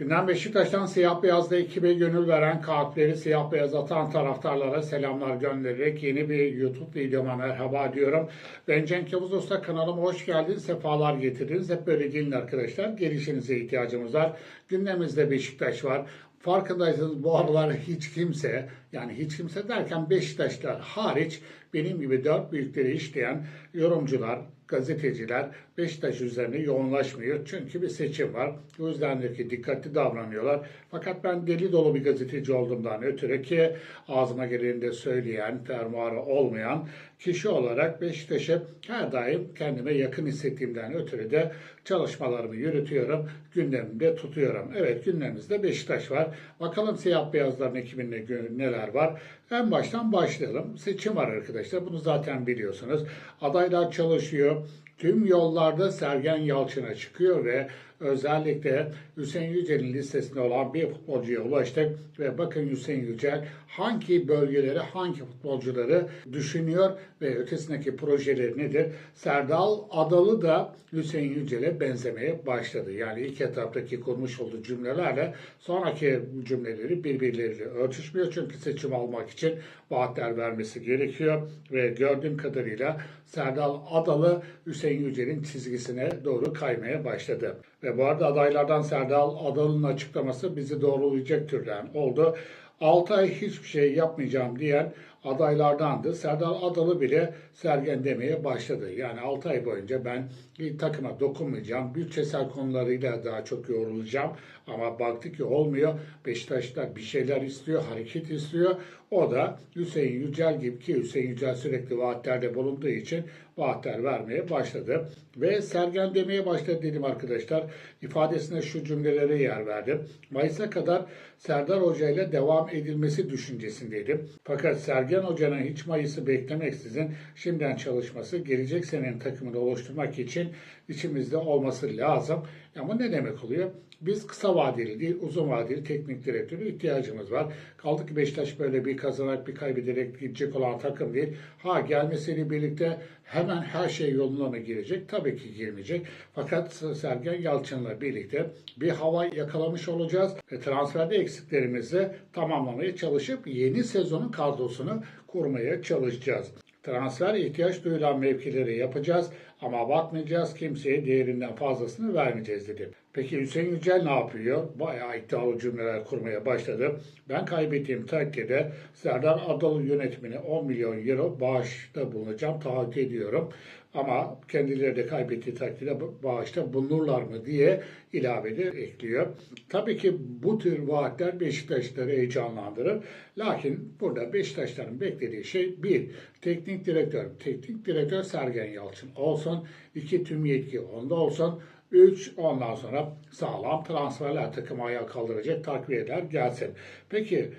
Gündem Beşiktaş'tan siyah beyazda ekibe gönül veren kalpleri siyah beyaz atan taraftarlara selamlar göndererek yeni bir YouTube videoma merhaba diyorum. Ben Cenk Yavuz Usta kanalıma hoş geldiniz, sefalar getirdiniz. Hep böyle gelin arkadaşlar. Gelişinize ihtiyacımız var. Gündemimizde Beşiktaş var. Farkındaysanız bu aralar hiç kimse yani hiç kimse derken Beşiktaşlar hariç benim gibi dört büyükleri işleyen yorumcular, gazeteciler Beşiktaş üzerine yoğunlaşmıyor. Çünkü bir seçim var. O yüzden de ki dikkatli davranıyorlar. Fakat ben deli dolu bir gazeteci olduğumdan ötürü ki ağzıma geleni söyleyen, fermuarı olmayan kişi olarak Beşiktaş'ı her daim kendime yakın hissettiğimden ötürü de çalışmalarımı yürütüyorum. Gündemimde tutuyorum. Evet gündemimizde Beşiktaş var. Bakalım siyah beyazların ekibinde neler var. En baştan başlayalım. Seçim var arkadaşlar. Bunu zaten biliyorsunuz. Adaylar çalışıyor. Tüm yollarda Sergen Yalçın'a çıkıyor ve özellikle Hüseyin Yücel'in listesinde olan bir futbolcuya ulaştık ve bakın Hüseyin Yücel hangi bölgeleri, hangi futbolcuları düşünüyor ve ötesindeki projeleri nedir? Serdal Adalı da Hüseyin Yücel'e benzemeye başladı. Yani ilk etaptaki kurmuş olduğu cümlelerle sonraki cümleleri birbirleriyle örtüşmüyor. Çünkü seçim almak için vaatler vermesi gerekiyor ve gördüğüm kadarıyla Serdal Adalı Hüseyin Yücel'in çizgisine doğru kaymaya başladı. Ve bu arada adaylardan Serdal Adalı'nın açıklaması bizi doğrulayacak türden oldu. 6 ay hiçbir şey yapmayacağım diyen adaylardandı. Serdal Adalı bile Sergen demeye başladı. Yani 6 ay boyunca ben takıma dokunmayacağım. Bütçesel konularıyla daha çok yorulacağım. Ama baktı ki olmuyor. Beşiktaş'ta bir şeyler istiyor, hareket istiyor. O da Hüseyin Yücel gibi ki Hüseyin Yücel sürekli vaatlerde bulunduğu için vaatler vermeye başladı. Ve Sergen demeye başladı dedim arkadaşlar. İfadesine şu cümlelere yer verdim. Mayıs'a kadar Serdar Hoca ile devam edilmesi düşüncesindeydim. Fakat Sergen Hoca'nın hiç Mayıs'ı beklemeksizin şimdiden çalışması gelecek senenin takımını oluşturmak için içimizde olması lazım. Ama ne demek oluyor? Biz kısa vadeli değil, uzun vadeli teknik direktörü ihtiyacımız var. Kaldı ki Beşiktaş böyle bir kazanarak bir kaybederek gidecek olan takım değil. Ha gelmesiyle birlikte hemen her şey yoluna mı girecek? Tabii ki girmeyecek. Fakat Sergen Yalçın'la birlikte bir hava yakalamış olacağız ve transferde eksiklerimizi tamamlamaya çalışıp yeni sezonun kadrosunu kurmaya çalışacağız. Transfer ihtiyaç duyulan mevkileri yapacağız ama bakmayacağız kimseye değerinden fazlasını vermeyeceğiz dedi. Peki Hüseyin Yücel ne yapıyor? Bayağı iddialı cümleler kurmaya başladı. Ben kaybettiğim takdirde Serdar Adalı yönetimine 10 milyon euro bağışta bulunacağım, taahhüt ediyorum. Ama kendileri de kaybettiği takdirde bağışta bulunurlar mı diye ilavede ekliyor. Tabii ki bu tür vaatler Beşiktaşları heyecanlandırır. Lakin burada Beşiktaşların beklediği şey bir, teknik direktör. Teknik direktör Sergen Yalçın olsun. iki tüm yetki onda olsun. 3 ondan sonra sağlam transferler takımı ayağa kaldıracak takviyeler gelsin. Peki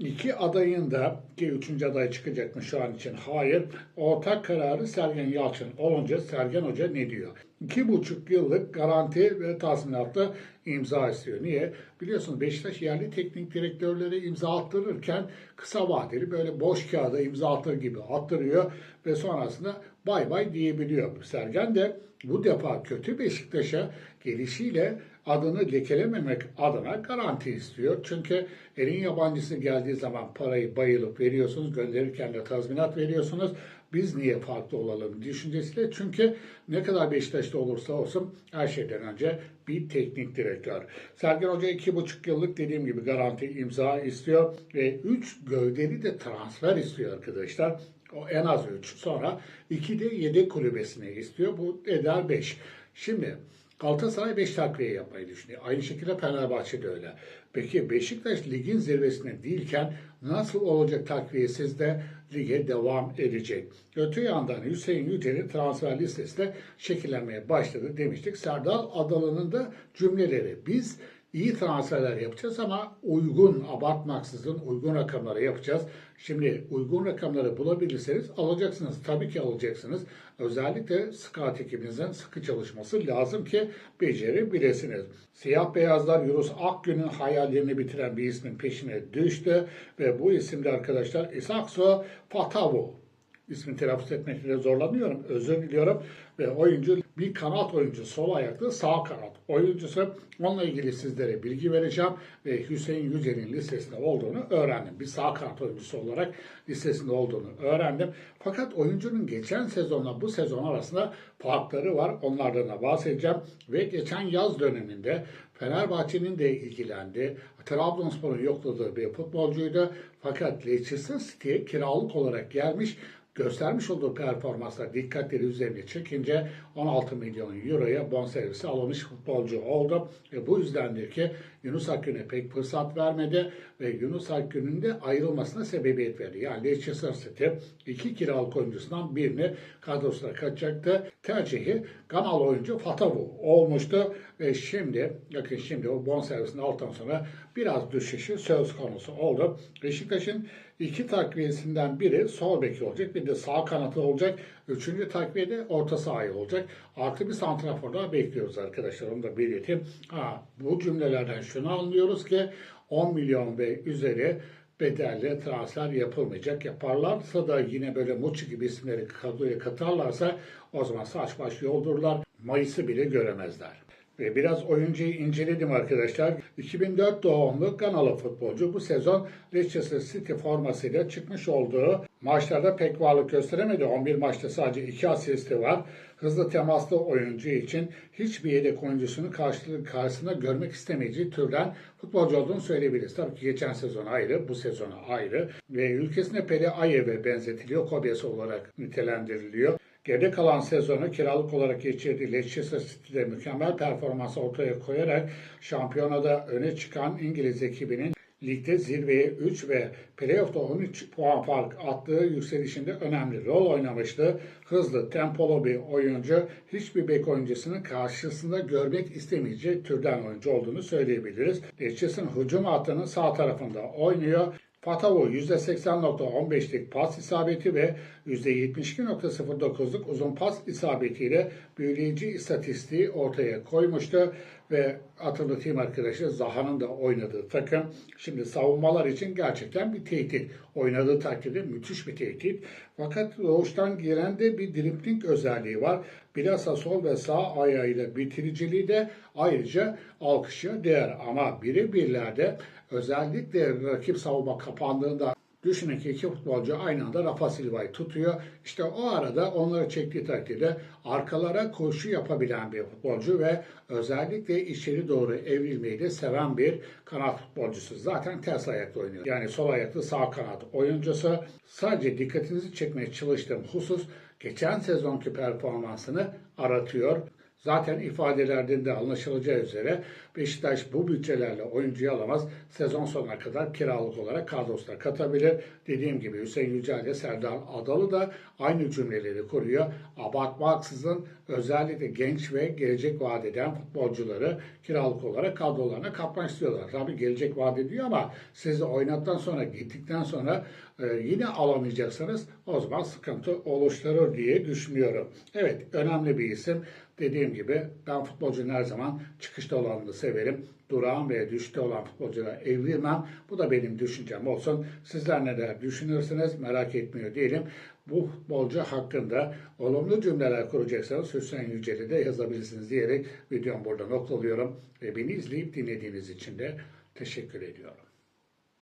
iki adayın da ki üçüncü aday çıkacak mı şu an için? Hayır. Ortak kararı Sergen Yalçın olunca Sergen Hoca ne diyor? İki buçuk yıllık garanti ve tazminatlı imza istiyor. Niye? Biliyorsunuz Beşiktaş yerli teknik direktörleri imza attırırken kısa vadeli böyle boş kağıda imza attır gibi attırıyor ve sonrasında bay bay diyebiliyor. Sergen de bu defa kötü Beşiktaş'a gelişiyle adını lekelememek adına garanti istiyor. Çünkü elin yabancısı geldiği zaman parayı bayılıp veriyorsunuz, gönderirken de tazminat veriyorsunuz. Biz niye farklı olalım düşüncesiyle. Çünkü ne kadar Beşiktaş'ta olursa olsun her şeyden önce bir teknik direktör. Sergen Hoca iki buçuk yıllık dediğim gibi garanti imza istiyor ve üç gövdeli de transfer istiyor arkadaşlar. O en az 3. Sonra 2 de yedek kulübesine istiyor. Bu eder 5. Şimdi Galatasaray 5 takviye yapmayı düşünüyor. Aynı şekilde Fenerbahçe de öyle. Peki Beşiktaş ligin zirvesinde değilken nasıl olacak takviyesiz de lige devam edecek? Öte yandan Hüseyin Yücel'in transfer listesi de şekillenmeye başladı demiştik. Serdal Adalı'nın da cümleleri. Biz iyi transferler yapacağız ama uygun, abartmaksızın uygun rakamları yapacağız. Şimdi uygun rakamları bulabilirseniz alacaksınız. Tabii ki alacaksınız. Özellikle scout ekibinizin sıkı çalışması lazım ki becerebilirsiniz. Siyah beyazlar Yunus Akgün'ün hayallerini bitiren bir ismin peşine düştü ve bu isimde arkadaşlar Isakso Fatavo ismini telaffuz etmekte zorlanıyorum. Özür diliyorum. Ve oyuncu bir kanat oyuncu, sol ayaklı sağ kanat oyuncusu. Onunla ilgili sizlere bilgi vereceğim ve Hüseyin Yücel'in listesinde olduğunu öğrendim. Bir sağ kanat oyuncusu olarak listesinde olduğunu öğrendim. Fakat oyuncunun geçen sezonla bu sezon arasında farkları var. Onlardan da bahsedeceğim. Ve geçen yaz döneminde Fenerbahçe'nin de ilgilendi. Trabzonspor'un yokladığı bir futbolcuydu. Fakat Leicester City'ye kiralık olarak gelmiş göstermiş olduğu performansla dikkatleri üzerine çekince 16 milyon euroya bonservisi alınmış futbolcu oldu. Ve bu yüzdendir ki Yunus Akgün'e pek fırsat vermedi ve Yunus Akgün'ün de ayrılmasına sebebiyet verdi. Yani Leicester City iki kiralık oyuncusundan birini kadrosuna kaçacaktı. Tercihi Ganalı oyuncu Fatavu olmuştu ve şimdi yakın şimdi o bonservisini aldıktan sonra biraz düşüşü söz konusu oldu. Beşiktaş'ın iki takviyesinden biri sol beki olacak, de sağ kanatı olacak. Üçüncü takviye de orta sahayı olacak. Artı bir santrafor daha bekliyoruz arkadaşlar. Onu da belirteyim. Ha, bu cümlelerden şunu anlıyoruz ki 10 milyon ve üzeri bedelli transfer yapılmayacak. Yaparlarsa da yine böyle Muçi gibi isimleri kadroya katarlarsa o zaman saç baş yoldurlar. Mayıs'ı bile göremezler. Biraz oyuncuyu inceledim arkadaşlar. 2004 doğumlu Ganalı futbolcu bu sezon Leicester City formasıyla çıkmış olduğu maçlarda pek varlık gösteremedi. 11 maçta sadece 2 asisti var. Hızlı temaslı oyuncu için hiçbir yedek oyuncusunu karşısında görmek istemeyeceği türden futbolcu olduğunu söyleyebiliriz. Tabii ki geçen sezon ayrı, bu sezona ayrı ve ülkesine Pele Ayev'e benzetiliyor, Kobyası olarak nitelendiriliyor. Geride kalan sezonu kiralık olarak geçirdiği Leicester City'de mükemmel performans ortaya koyarak şampiyonada öne çıkan İngiliz ekibinin ligde zirveye 3 ve playoff'ta 13 puan fark attığı yükselişinde önemli rol oynamıştı. Hızlı, tempolu bir oyuncu hiçbir bek oyuncusunun karşısında görmek istemeyeceği türden oyuncu olduğunu söyleyebiliriz. Leicester'ın hücum hattının sağ tarafında oynuyor. Fatavo %80.15'lik pas isabeti ve %72.09'luk uzun pas isabetiyle büyüleyici istatistiği ortaya koymuştu ve hatırlatayım arkadaşlar Zaha'nın da oynadığı takım şimdi savunmalar için gerçekten bir tehdit. Oynadığı takdirde müthiş bir tehdit. Fakat doğuştan gelen de bir dripling özelliği var. Bilhassa sol ve sağ ayağıyla bitiriciliği de ayrıca alkışa değer. Ama birebirlerde özellikle rakip savunma kapandığında Düşünün ki iki futbolcu aynı anda Rafa Silva'yı tutuyor. İşte o arada onları çektiği takdirde arkalara koşu yapabilen bir futbolcu ve özellikle içeri doğru evrilmeyi de seven bir kanat futbolcusu. Zaten ters ayaklı oynuyor. Yani sol ayaklı sağ kanat oyuncusu. Sadece dikkatinizi çekmeye çalıştığım husus geçen sezonki performansını aratıyor. Zaten ifadelerden de anlaşılacağı üzere Beşiktaş bu bütçelerle oyuncuyu alamaz. Sezon sonuna kadar kiralık olarak kadrosuna katabilir. Dediğim gibi Hüseyin Yücel ile Serdar Adalı da aynı cümleleri kuruyor. Abartmaksızın özellikle genç ve gelecek vaat eden futbolcuları kiralık olarak kadrolarına katmak istiyorlar. Tabii gelecek vaat ediyor ama sizi oynattıktan sonra gittikten sonra e, yine alamayacaksınız. O zaman sıkıntı oluşturur diye düşünüyorum. Evet önemli bir isim. Dediğim gibi ben futbolcunun her zaman çıkışta olanını severim. Durağan ve düşüşte olan futbolculara evrilmem. Bu da benim düşüncem olsun. Sizler neler düşünürsünüz merak etmiyor değilim. Bu futbolcu hakkında olumlu cümleler kuracaksanız Hüseyin Yücel'i de yazabilirsiniz diyerek videomu burada noktalıyorum. Ve beni izleyip dinlediğiniz için de teşekkür ediyorum.